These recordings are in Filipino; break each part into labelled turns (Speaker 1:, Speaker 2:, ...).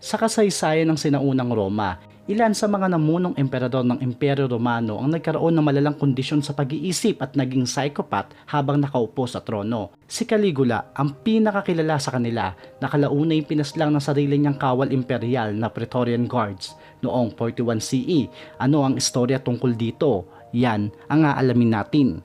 Speaker 1: Sa kasaysayan ng sinaunang Roma, ilan sa mga namunong emperador ng Imperyo Romano ang nagkaroon ng malalang kondisyon sa pag-iisip at naging psychopath habang nakaupo sa trono. Si Caligula ang pinakakilala sa kanila na kalaunay pinaslang ng sarili niyang kawal imperial na Praetorian Guards noong 41 CE. Ano ang istorya tungkol dito? Yan ang aalamin natin.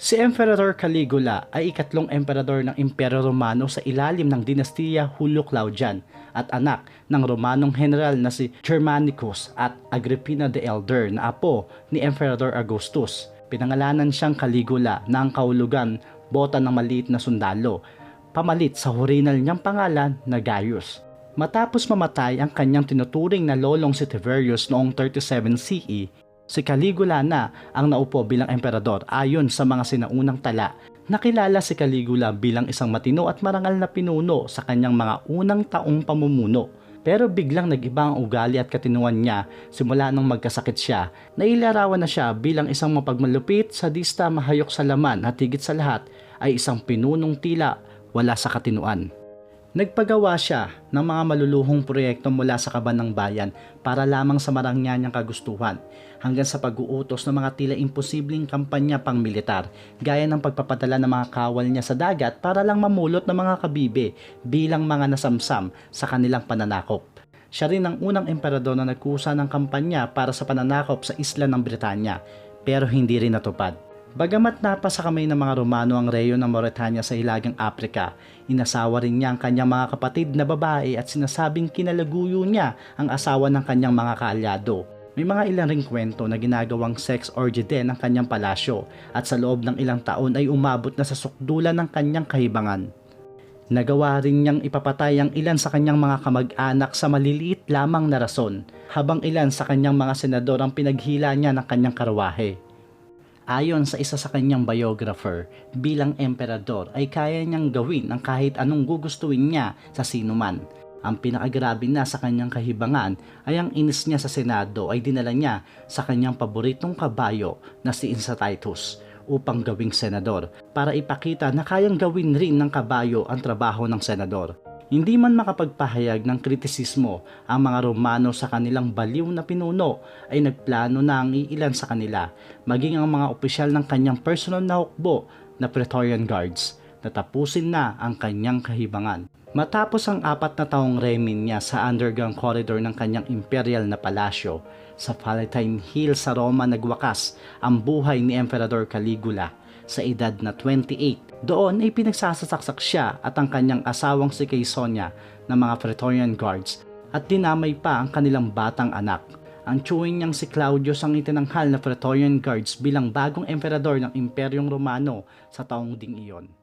Speaker 1: Si Emperor Caligula ay ikatlong emperador ng Imperyo Romano sa ilalim ng dinastiya Julio Claudian at anak ng Romanong general na si Germanicus at Agrippina the Elder na apo ni Emperor Augustus. Pinangalanan siyang Caligula na ang kaulugan bota ng maliit na sundalo, pamalit sa horinal niyang pangalan na Gaius. Matapos mamatay ang kanyang tinuturing na lolong si Tiberius noong 37 CE, si Caligula na ang naupo bilang emperador ayon sa mga sinaunang tala. Nakilala si Caligula bilang isang matino at marangal na pinuno sa kanyang mga unang taong pamumuno. Pero biglang nag-iba ang ugali at katinuan niya simula nung magkasakit siya. Nailarawan na siya bilang isang mapagmalupit, sadista, mahayok sa laman at higit sa lahat ay isang pinunong tila wala sa katinuan. Nagpagawa siya ng mga maluluhong proyekto mula sa kaban ng bayan para lamang sa marangyanyang kagustuhan hanggang sa pag-uutos ng mga tila imposibleng kampanya pang militar gaya ng pagpapadala ng mga kawal niya sa dagat para lang mamulot ng mga kabibe bilang mga nasamsam sa kanilang pananakop. Siya rin ang unang emperador na nagkusa ng kampanya para sa pananakop sa isla ng Britanya pero hindi rin natupad. Bagamat napa sa kamay ng mga Romano ang reyo ng Mauretania sa Hilagang Aprika, inasawa rin niya ang kanyang mga kapatid na babae at sinasabing kinalaguyo niya ang asawa ng kanyang mga kaalyado. May mga ilang ring kwento na ginagawang sex orgy din ang kanyang palasyo at sa loob ng ilang taon ay umabot na sa sukdulan ng kanyang kahibangan. Nagawa rin niyang ipapatay ang ilan sa kanyang mga kamag-anak sa maliliit lamang na rason, habang ilan sa kanyang mga senador ang pinaghila niya ng kanyang karwahe. Ayon sa isa sa kanyang biographer, bilang emperador ay kaya niyang gawin ang kahit anong gugustuhin niya sa sinuman. Ang pinakagrabe na sa kanyang kahibangan ay ang inis niya sa Senado ay dinala niya sa kanyang paboritong kabayo na si Insatitus upang gawing senador para ipakita na kayang gawin rin ng kabayo ang trabaho ng senador. Hindi man makapagpahayag ng kritisismo ang mga Romano sa kanilang baliw na pinuno ay nagplano na ang iilan sa kanila, maging ang mga opisyal ng kanyang personal na hukbo na Praetorian Guards, natapusin na ang kanyang kahibangan. Matapos ang apat na taong remin niya sa underground corridor ng kanyang imperial na palasyo, sa Palatine Hill sa Roma nagwakas ang buhay ni Emperador Caligula sa edad na 28. Doon ay pinagsasasaksak siya at ang kanyang asawang si Kaysonia ng mga Praetorian Guards at dinamay pa ang kanilang batang anak. Ang tsuwing niyang si Claudius ang itinanghal na Praetorian Guards bilang bagong emperador ng Imperyong Romano sa taong ding iyon.